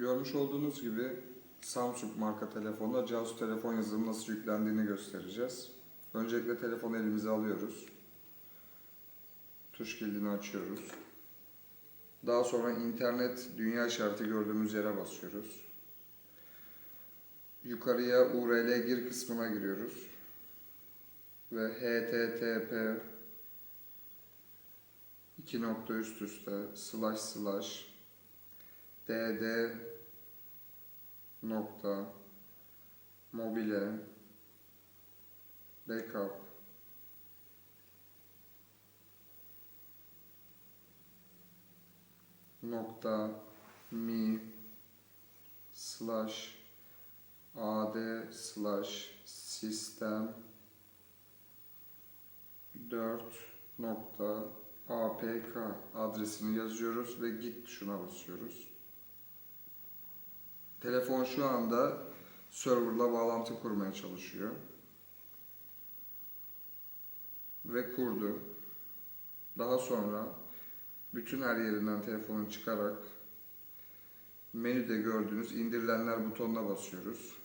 Görmüş olduğunuz gibi Samsung marka telefonda Casus telefon yazılımı nasıl yüklendiğini göstereceğiz. Öncelikle telefonu elimize alıyoruz. Tuş kilidini açıyoruz. Daha sonra internet dünya işareti gördüğümüz yere basıyoruz. Yukarıya URL gir kısmına giriyoruz. Ve http iki nokta üst üste slash slash dd nokta mobile backup nokta mi slash ad slash sistem 4 nokta apk adresini yazıyoruz ve git tuşuna basıyoruz. Telefon şu anda serverla bağlantı kurmaya çalışıyor. Ve kurdu. Daha sonra bütün her yerinden telefonu çıkarak menüde gördüğünüz indirilenler butonuna basıyoruz.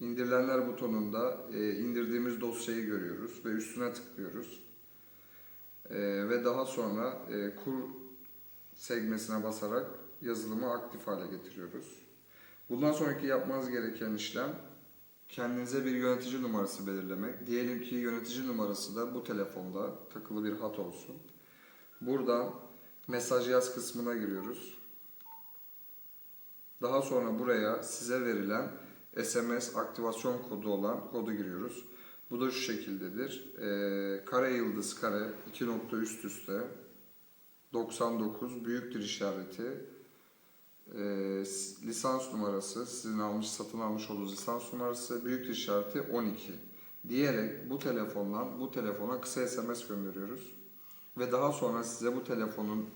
İndirilenler butonunda e, indirdiğimiz dosyayı görüyoruz ve üstüne tıklıyoruz. E, ve daha sonra e, kur sekmesine basarak yazılımı aktif hale getiriyoruz. Bundan sonraki yapmanız gereken işlem kendinize bir yönetici numarası belirlemek. Diyelim ki yönetici numarası da bu telefonda takılı bir hat olsun. Buradan mesaj yaz kısmına giriyoruz. Daha sonra buraya size verilen SMS aktivasyon kodu olan kodu giriyoruz. Bu da şu şekildedir. Ee, kare yıldız kare 2 nokta üst üste 99 büyüktür işareti ee, lisans numarası sizin almış satın almış olduğunuz lisans numarası büyüktür işareti 12 diyerek bu telefondan bu telefona kısa SMS gönderiyoruz ve daha sonra size bu telefonun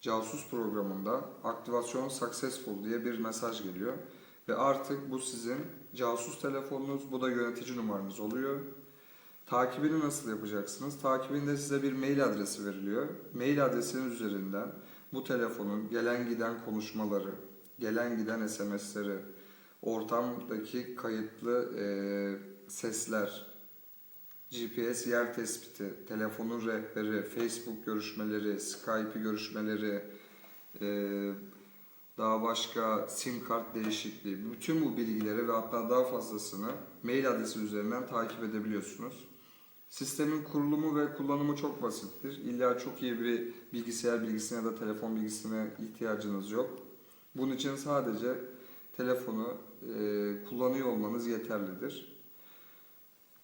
casus programında aktivasyon successful diye bir mesaj geliyor. Ve artık bu sizin casus telefonunuz, bu da yönetici numaranız oluyor. Takibini nasıl yapacaksınız? Takibinde size bir mail adresi veriliyor. Mail adresinin üzerinden bu telefonun gelen giden konuşmaları, gelen giden SMS'leri, ortamdaki kayıtlı e, sesler, GPS yer tespiti, telefonun rehberi, Facebook görüşmeleri, Skype görüşmeleri, e, daha başka sim kart değişikliği, bütün bu bilgileri ve hatta daha fazlasını mail adresi üzerinden takip edebiliyorsunuz. Sistemin kurulumu ve kullanımı çok basittir. İlla çok iyi bir bilgisayar bilgisine ya da telefon bilgisine ihtiyacınız yok. Bunun için sadece telefonu e, kullanıyor olmanız yeterlidir.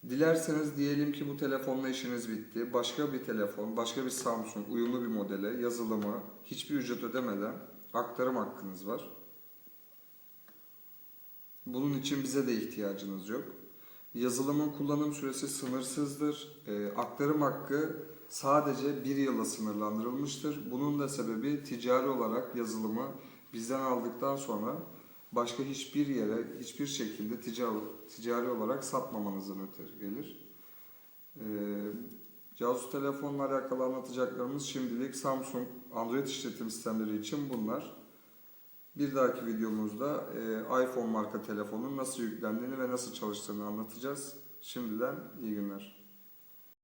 Dilerseniz diyelim ki bu telefonla işiniz bitti. Başka bir telefon, başka bir Samsung uyumlu bir modele yazılımı hiçbir ücret ödemeden aktarım hakkınız var. Bunun için bize de ihtiyacınız yok. Yazılımın kullanım süresi sınırsızdır. E, aktarım hakkı sadece bir yıla sınırlandırılmıştır. Bunun da sebebi ticari olarak yazılımı bizden aldıktan sonra başka hiçbir yere hiçbir şekilde ticari, ticari olarak satmamanızdan ötürü gelir. E, Casus telefonla alakalı anlatacaklarımız şimdilik Samsung Android işletim sistemleri için bunlar. Bir dahaki videomuzda e, iPhone marka telefonun nasıl yüklendiğini ve nasıl çalıştığını anlatacağız. Şimdiden iyi günler.